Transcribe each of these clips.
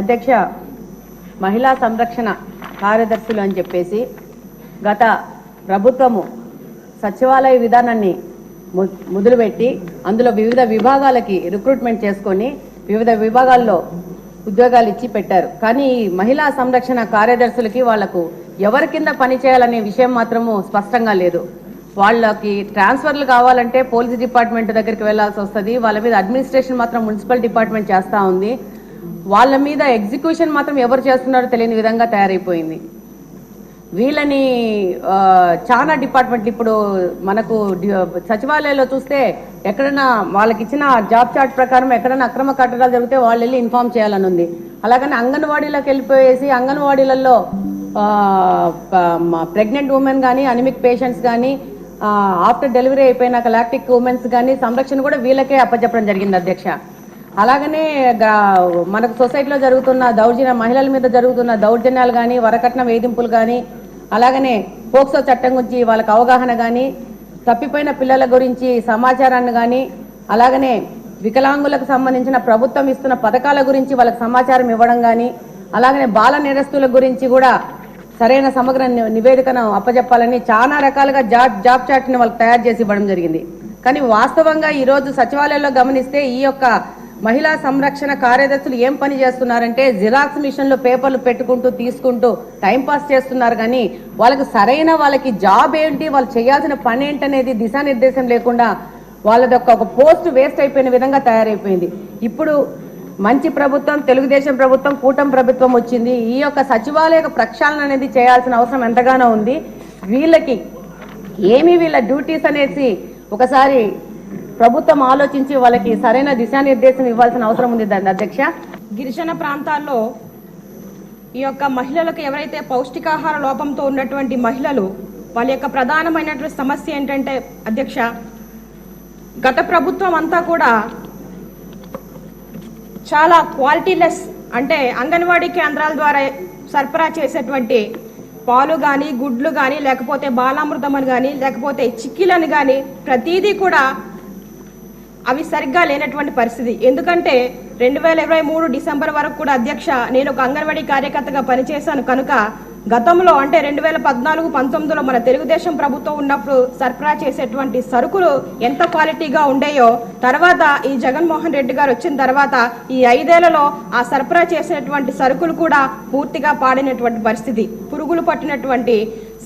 అధ్యక్ష మహిళా సంరక్షణ కార్యదర్శులు అని చెప్పేసి గత ప్రభుత్వము సచివాలయ విధానాన్ని మొదలుపెట్టి అందులో వివిధ విభాగాలకి రిక్రూట్మెంట్ చేసుకొని వివిధ విభాగాల్లో ఉద్యోగాలు ఇచ్చి పెట్టారు. కానీ ఈ మహిళా సంరక్షణ కార్యదర్శులకి వాళ్ళకు ఎవరి కింద పని చేయాలనే విషయం మాత్రము స్పష్టంగా లేదు. వాళ్ళకి ట్రాన్స్ఫర్లు కావాలంటే పోలీస్ డిపార్ట్మెంట్ దగ్గరికి వెళ్ళాల్సి వస్తుంది. వాళ్ళ మీద అడ్మినిస్ట్రేషన్ మాత్రం మున్సిపల్ డిపార్ట్మెంట్ చేస్తూ ఉంది. వాళ్ళ మీద ఎగ్జిక్యూషన్ మాత్రం ఎవరు చేస్తున్నారో తెలియని విధంగా తయారైపోయింది. వీళ్ళని చాలా డిపార్ట్మెంట్లు ఇప్పుడు మనకు సచివాలయంలో చూస్తే ఎక్కడైనా వాళ్ళకి ఇచ్చిన జాబ్ చార్ట్ ప్రకారం ఎక్కడైనా అక్రమ కట్టడాలు జరిగితే వాళ్ళు వెళ్ళి ఇన్ఫార్మ్ చేయాలని ఉంది. అలాగని అంగన్వాడీలోకి వెళ్ళిపోయేసి అంగన్వాడీలలో ప్రెగ్నెంట్ ఉమెన్ కానీ అనిమిక్ పేషెంట్స్ కానీ ఆఫ్టర్ డెలివరీ అయిపోయినాక లాక్టిక్ ఉమెన్స్ కానీ సంరక్షణ కూడా వీళ్ళకే అప్పచెప్పడం జరిగింది అధ్యక్ష. అలాగనే గా- మనకు సొసైటీలో జరుగుతున్న దౌర్జన్య మహిళల మీద జరుగుతున్న దౌర్జన్యాలు కానీ వరకట్న వేధింపులు కానీ అలాగనే పోక్సో చట్టం గురించి వాళ్ళకి అవగాహన కానీ తప్పిపోయిన పిల్లల గురించి సమాచారాన్ని కానీ అలాగనే వికలాంగులకు సంబంధించిన ప్రభుత్వం ఇస్తున్న పథకాల గురించి వాళ్ళకి సమాచారం ఇవ్వడం కానీ అలాగనే బాల నేరస్తుల గురించి కూడా సరైన సమగ్ర నివేదికను అప్పజెప్పాలని చాలా రకాలుగా జాబ్ జాబ్ చాట్ని వాళ్ళకి తయారు చేసి ఇవ్వడం జరిగింది. కానీ వాస్తవంగా ఈరోజు సచివాలయంలో గమనిస్తే ఈ యొక్క మహిళా సంరక్షణ కార్యదర్శులు ఏం పని చేస్తున్నారంటే జిరాక్స్ మిషన్లో పేపర్లు పెట్టుకుంటూ తీసుకుంటూ టైం పాస్ చేస్తున్నారు. కానీ వాళ్ళకి సరైన వాళ్ళకి జాబ్ ఏంటి వాళ్ళు చేయాల్సిన పని ఏంటనేది దిశానిర్దేశం లేకుండా వాళ్ళది ఒక పోస్ట్ వేస్ట్ అయిపోయిన విధంగా తయారైపోయింది. ఇప్పుడు మంచి ప్రభుత్వం తెలుగుదేశం ప్రభుత్వం కూటమి ప్రభుత్వం వచ్చింది. ఈ యొక్క సచివాలయ ప్రక్షాళన అనేది చేయాల్సిన అవసరం ఎంతగానో ఉంది. వీళ్ళకి ఏమి వీళ్ళ డ్యూటీస్ అనేసి ఒకసారి ప్రభుత్వం ఆలోచించి వాళ్ళకి సరైన దిశానిర్దేశం ఇవ్వాల్సిన అవసరం ఉంది దాని అధ్యక్ష. గిరిజన ప్రాంతాల్లో ఈ యొక్క మహిళలకు ఎవరైతే పౌష్టికాహార లోపంతో ఉన్నటువంటి మహిళలు వాళ్ళ యొక్క ప్రధానమైనటువంటి సమస్య ఏంటంటే అధ్యక్ష గత ప్రభుత్వం అంతా కూడా చాలా క్వాలిటీలెస్ అంటే అంగన్వాడీ కేంద్రాల ద్వారా సరఫరా చేసేటువంటి పాలు కానీ గుడ్లు కానీ లేకపోతే బాలామృతం అని కానీ లేకపోతే చిక్కీలను కానీ ప్రతిదీ కూడా అవి సరిగ్గా లేనటువంటి పరిస్థితి. ఎందుకంటే రెండు వేల ఇరవై మూడు డిసెంబర్ వరకు కూడా అధ్యక్ష నేను ఒక అంగన్వాడీ కార్యకర్తగా పనిచేశాను కనుక గతంలో అంటే రెండు వేల పద్నాలుగు పంతొమ్మిదిలో మన తెలుగుదేశం ప్రభుత్వం ఉన్నప్పుడు సరఫరా చేసేటువంటి సరుకులు ఎంత క్వాలిటీగా ఉండేయో తర్వాత ఈ జగన్మోహన్ రెడ్డి గారు వచ్చిన తర్వాత ఈ ఐదేళ్ళలో ఆ సరఫరా చేసేటువంటి సరుకులు కూడా పూర్తిగా పాడినటువంటి పరిస్థితి. పురుగులు పట్టినటువంటి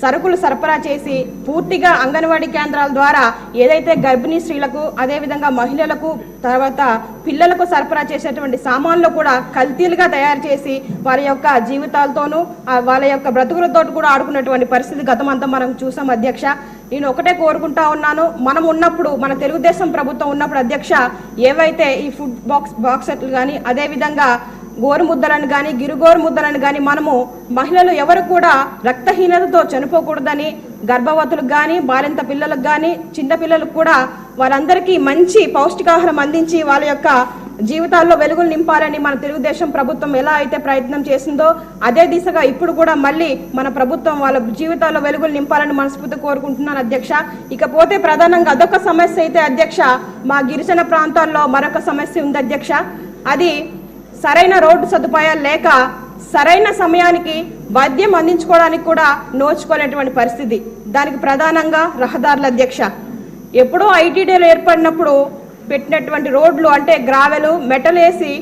సరుకులు సరఫరా చేసి పూర్తిగా అంగన్వాడీ కేంద్రాల ద్వారా ఏదైతే గర్భిణీ స్త్రీలకు అదేవిధంగా మహిళలకు తర్వాత పిల్లలకు సరఫరా చేసేటువంటి సామాన్లు కూడా కల్తీలుగా తయారు చేసి వారి యొక్క జీవితాలతోనూ వాళ్ళ యొక్క బ్రతుకులతో కూడా ఆడుకున్నటువంటి పరిస్థితి గతమంతా మనం చూసాం అధ్యక్ష. నేను ఒకటే కోరుకుంటా ఉన్నాను మనం ఉన్నప్పుడు మన తెలుగుదేశం ప్రభుత్వం ఉన్నప్పుడు అధ్యక్ష ఏవైతే ఈ ఫుడ్ బాక్స్ బాక్సెట్లు కానీ అదేవిధంగా గోరు ముద్దలను కానీ గిరుగోరు ముద్దలను కానీ మనము మహిళలు ఎవరు కూడా రక్తహీనతతో చనిపోకూడదని గర్భవతులకు కానీ బాలింత పిల్లలకు కానీ చిన్నపిల్లలకు కూడా వారందరికీ మంచి పౌష్టికాహారం అందించి వాళ్ళ యొక్క జీవితాల్లో వెలుగులు నింపాలని మన తెలుగుదేశం ప్రభుత్వం ఎలా అయితే ప్రయత్నం చేసిందో అదే దిశగా ఇప్పుడు కూడా మళ్ళీ మన ప్రభుత్వం వాళ్ళ జీవితాల్లో వెలుగులు నింపాలని మనస్ఫూర్తి కోరుకుంటున్నాను అధ్యక్ష. ఇకపోతే ప్రధానంగా అదొక సమస్య అయితే అధ్యక్ష మా గిరిజన ప్రాంతాల్లో మరొక సమస్య ఉంది అధ్యక్ష. అది సరైన రోడ్డు సదుపాయాలు లేక సరైన సమయానికి వైద్యం అందించుకోవడానికి కూడా నోచుకోలేటువంటి పరిస్థితి. దానికి ప్రధానంగా రహదారుల అధ్యక్ష. ఎప్పుడో ఐటీడీలు ఏర్పడినప్పుడు పెట్టినటువంటి రోడ్లు అంటే గ్రావెలు మెటల్ వేసి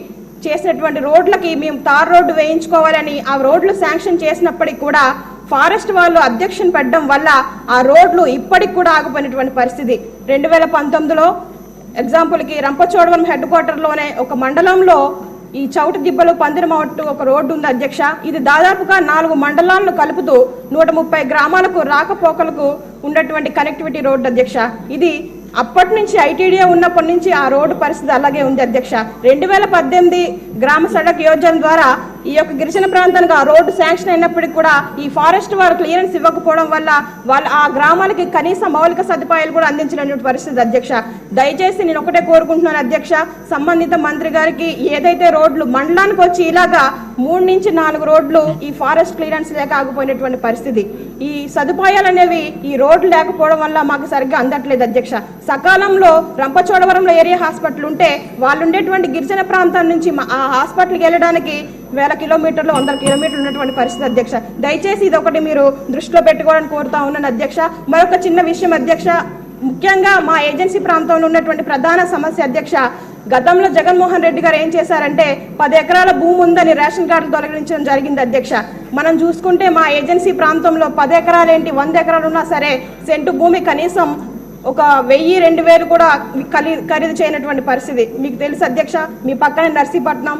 చేసినటువంటి రోడ్లకి మేము తార్ రోడ్డు వేయించుకోవాలని ఆ రోడ్లు శాంక్షన్ చేసినప్పటికి కూడా ఫారెస్ట్ వాళ్ళు అబ్జెక్షన్ పెట్టడం వల్ల ఆ రోడ్లు ఇప్పటికి కూడా ఆగిపోయినటువంటి పరిస్థితి. రెండు వేల పంతొమ్మిదిలో ఎగ్జాంపుల్కి రంపచోడవరం హెడ్ క్వార్టర్లోనే ఒక మండలంలో ఈ చౌట దిబ్బలు పందిరమట్టు ఒక రోడ్డు ఉంది అధ్యక్ష. ఇది దాదాపుగా నాలుగు మండలాలను కలుపుతూ నూట ముప్పై గ్రామాలకు రాకపోకలకు ఉన్నటువంటి కనెక్టివిటీ రోడ్డు అధ్యక్ష. ఇది అప్పటి నుంచి ఐటీడీఏ ఉన్నప్పటి నుంచి ఆ రోడ్డు పరిస్థితి అలాగే ఉంది అధ్యక్ష. రెండు వేల పద్దెనిమిది గ్రామ సడక్ యోజన ద్వారా ఈ యొక్క గిరిజన ప్రాంతానికి ఆ రోడ్డు శాంక్షన్ అయినప్పటికీ కూడా ఈ ఫారెస్ట్ వారు క్లియరెన్స్ ఇవ్వకపోవడం వల్ల వాళ్ళ ఆ గ్రామాలకి కనీస మౌలిక సదుపాయాలు కూడా అందించినటువంటి పరిస్థితి అధ్యక్ష. దయచేసి నేను ఒకటే కోరుకుంటున్నాను అధ్యక్ష. సంబంధిత మంత్రి గారికి ఏదైతే రోడ్లు మండలానికి వచ్చి ఇలాగా మూడు నుంచి నాలుగు రోడ్లు ఈ ఫారెస్ట్ క్లియరెన్స్ లేక ఆగిపోయినటువంటి పరిస్థితి. ఈ సదుపాయాలు అనేవి ఈ రోడ్లు లేకపోవడం వల్ల మాకు సరిగ్గా అందట్లేదు అధ్యక్ష. సకాలంలో రంపచోడవరంలో ఏరియా హాస్పిటల్ ఉంటే వాళ్ళు ఉండేటువంటి గిరిజన ప్రాంతం నుంచి మా- ఆ హాస్పిటల్కి వెళ్ళడానికి వేల కిలోమీటర్లు వందల కిలోమీటర్లు ఉన్నటువంటి పరిస్థితి అధ్యక్ష. దయచేసి ఇది ఒకటి మీరు దృష్టిలో పెట్టుకోవాలని కోరుతా ఉన్నాను అధ్యక్ష. మరొక చిన్న విషయం అధ్యక్ష. ముఖ్యంగా మా ఏజెన్సీ ప్రాంతంలో ఉన్నటువంటి ప్రధాన సమస్య అధ్యక్ష. గతంలో జగన్మోహన్ రెడ్డి గారు ఏం చేశారంటే పది ఎకరాల భూమి ఉందని రేషన్ కార్డులు తొలగించడం జరిగింది అధ్యక్ష. మనం చూసుకుంటే మా ఏజెన్సీ ప్రాంతంలో పది ఎకరాలు ఏంటి వంద ఎకరాలు ఉన్నా సరే సెంటు భూమి కనీసం ఒక వెయ్యి రెండు వేలు కూడా ఖరీదు చేయనటువంటి పరిస్థితి. మీకు తెలుసు అధ్యక్ష మీ పక్కనే నర్సీపట్నం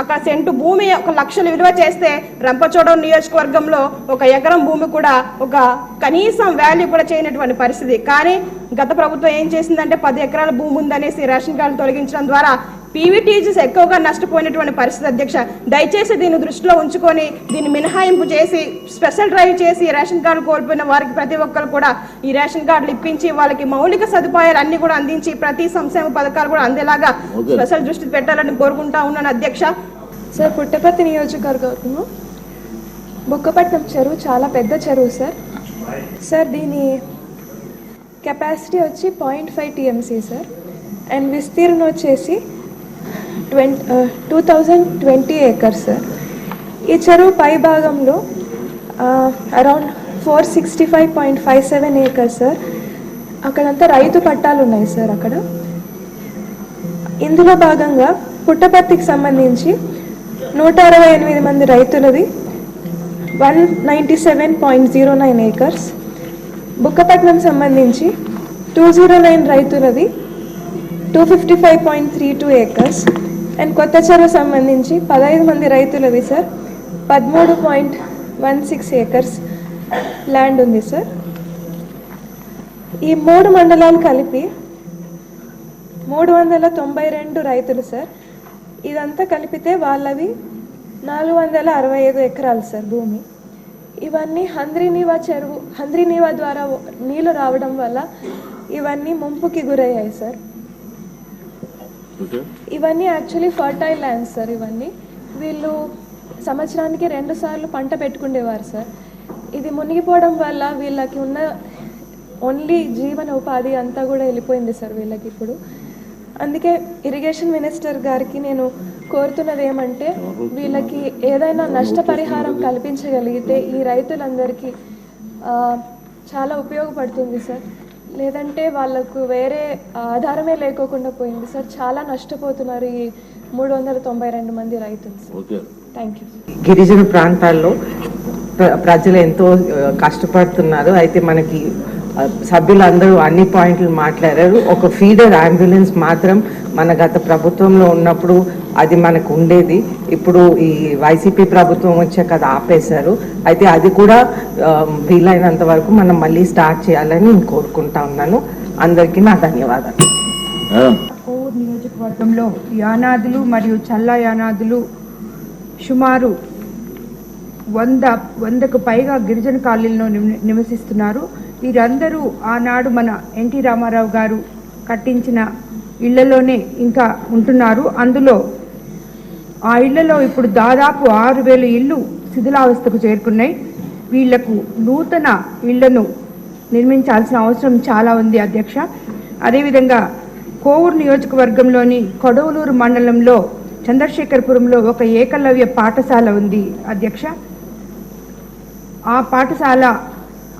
అక్కడ సెంటు భూమి ఒక లక్షలు విలువ చేస్తే రంపచోడవరం నియోజకవర్గంలో ఒక ఎకరం భూమి కూడా ఒక కనీసం వాల్యూ కూడా చేయనటువంటి పరిస్థితి. కానీ గత ప్రభుత్వం ఏం చేసిందంటే పది ఎకరాల భూమి ఉందనేసి రేషన్ కార్డు తొలగించడం ద్వారా పీవీటీజీస్ ఎక్కువగా నష్టపోయినటువంటి పరిస్థితి అధ్యక్ష. దయచేసి దీన్ని దృష్టిలో ఉంచుకొని దీన్ని మినహాయింపు చేసి స్పెషల్ డ్రైవ్ చేసి రేషన్ కార్డు కోల్పోయిన వారికి ప్రతి ఒక్కరు కూడా ఈ రేషన్ కార్డులు ఇప్పించి వాళ్ళకి మౌలిక సదుపాయాలు అన్ని కూడా అందించి ప్రతి సంక్షేమ పథకాలు కూడా అందేలాగా. స్పెషల్ దృష్టి పెట్టాలని కోరుకుంటా ఉన్నాను అధ్యక్ష. సార్ పుట్టపర్తి నియోజకవర్గము బుక్కపట్నం చెరువు చాలా పెద్ద చెరువు సార్. సార్ దీని కెపాసిటీ వచ్చి point five TMC sir. And విస్తీర్ణం వచ్చేసి twenty two thousand twenty acres sir ఈ చెరువు పై భాగంలో around four sixty five point five seven acres sir అక్కడంతా రైతు పట్టాలు ఉన్నాయి సార్ అక్కడ. ఇందులో భాగంగా పుట్టపర్తికి సంబంధించి నూట అరవై ఎనిమిది మంది రైతులది one ninety seven point zero nine acres Bukkapatnam సంబంధించి two zero nine రైతులది two fifty five point three two acres and కొత్త చెరువు సంబంధించి పదహైదు మంది రైతులది సార్. పదమూడు point one six acres land ఉంది సార్. ఈ మూడు మండలాలు కలిపి మూడు వందల తొంభై రెండు రైతులు సార్. ఇదంతా కలిపితే వాళ్ళవి నాలుగు వందల అరవై ఐదు ఎకరాలు సార్ భూమి. ఇవన్నీ హంద్రీనీవా చెరువు హంద్రీనీవా ద్వారా నీళ్ళు రావడం వల్ల ఇవన్నీ ముంపుకి గురయ్యాయి సార్. ఇవన్నీ యాక్చువల్లీ ఫర్టైల్ ల్యాండ్స్ సార్ ఇవన్నీ. వీళ్ళు సంవత్సరానికి రెండు సార్లు పంట పెట్టుకుండేవారు సార్ ఇది మునిగిపోవడం వల్ల వీళ్ళకి ఉన్న ఓన్లీ జీవన ఉపాధి అంతా కూడా వెళ్ళిపోయింది సార్ వీళ్ళకి ఇప్పుడు. అందుకే ఇరిగేషన్ మినిస్టర్ గారికి నేను కోరుతున్నది ఏమంటే వీళ్ళకి ఏదైనా నష్టపరిహారం కల్పించగలిగితే ఈ రైతులందరికీ చాలా ఉపయోగపడుతుంది సార్ లేదంటే వాళ్ళకు వేరే ఆధారమే లేకోకుండా పోయింది. సార్ చాలా నష్టపోతున్నారు ఈ మూడు వందల తొంభై రెండు మంది రైతులు. థ్యాంక్ యూ గిరిజన ప్రాంతాల్లో ప్ర- ప్రజలు ఎంతో కష్టపడుతున్నారు. అయితే మనకి సభ్యులందరూ అన్ని పాయింట్లు మాట్లాడారు. ఒక ఫీడర్ అంబులెన్స్ మాత్రం మన గత ప్రభుత్వంలో ఉన్నప్పుడు అది మనకు ఉండేది. ఇప్పుడు ఈ వైసీపీ ప్రభుత్వం వచ్చాక అది ఆపేశారు. అయితే అది కూడా వీలైనంత వరకు మనం మళ్ళీ స్టార్ట్ చేయాలని నేను కోరుకుంటా ఉన్నాను. అందరికీ నా ధన్యవాదాలు. కోవూరు నియోజకవర్గంలో యానాదులు మరియు చల్లా యానాదులు సుమారు వంద వందకు పైగా గిరిజన కాలనీలో నివ- నివసిస్తున్నారు. వీరందరూ ఆనాడు మన ఎన్టీ రామారావు గారు కట్టించిన ఇళ్ళలోనే ఇంకా ఉంటున్నారు. అందులో ఆ ఇళ్ళలో ఇప్పుడు దాదాపు ఆరు వేల ఇళ్ళు శిథిలావస్థకు చేరుకున్నాయి. వీళ్ళకు నూతన ఇళ్ళను నిర్మించాల్సిన అవసరం చాలా ఉంది అధ్యక్ష. అదేవిధంగా కోవూరు నియోజకవర్గంలోని కొడవలూరు మండలంలో చంద్రశేఖరపురంలో ఒక ఏకలవ్య పాఠశాల ఉంది అధ్యక్ష. ఆ పాఠశాల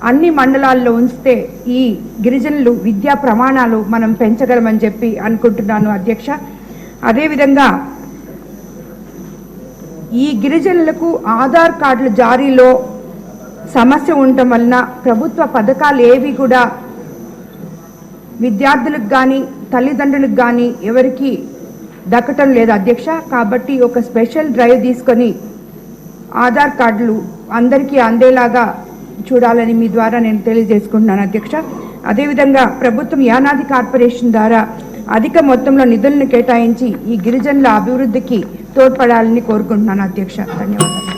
అన్ని మండలాల్లో ఉంచితే ఈ గిరిజనులు విద్యా ప్రమాణాలు మనం పెంచగలమని చెప్పి అనుకుంటున్నాను అధ్యక్ష. అదేవిధంగా ఈ గిరిజనులకు ఆధార్ కార్డుల జారీలో సమస్య ఉండటం వలన ప్రభుత్వ పథకాలు ఏవి కూడా విద్యార్థులకు కానీ తల్లిదండ్రులకు కానీ ఎవరికి దక్కటం లేదు అధ్యక్ష. కాబట్టి ఒక స్పెషల్ డ్రైవ్ తీసుకొని ఆధార్ కార్డులు అందరికీ అందేలాగా చూడాలని మీ ద్వారా నేను తెలియజేసుకుంటున్నాను అధ్యక్ష. అదేవిధంగా ప్రభుత్వం యానాది కార్పొరేషన్ ద్వారా అధిక మొత్తంలో నిధులను కేటాయించి ఈ గిరిజనుల అభివృద్ధికి తోడ్పడాలని కోరుకుంటున్నాను అధ్యక్ష. ధన్యవాదాలు.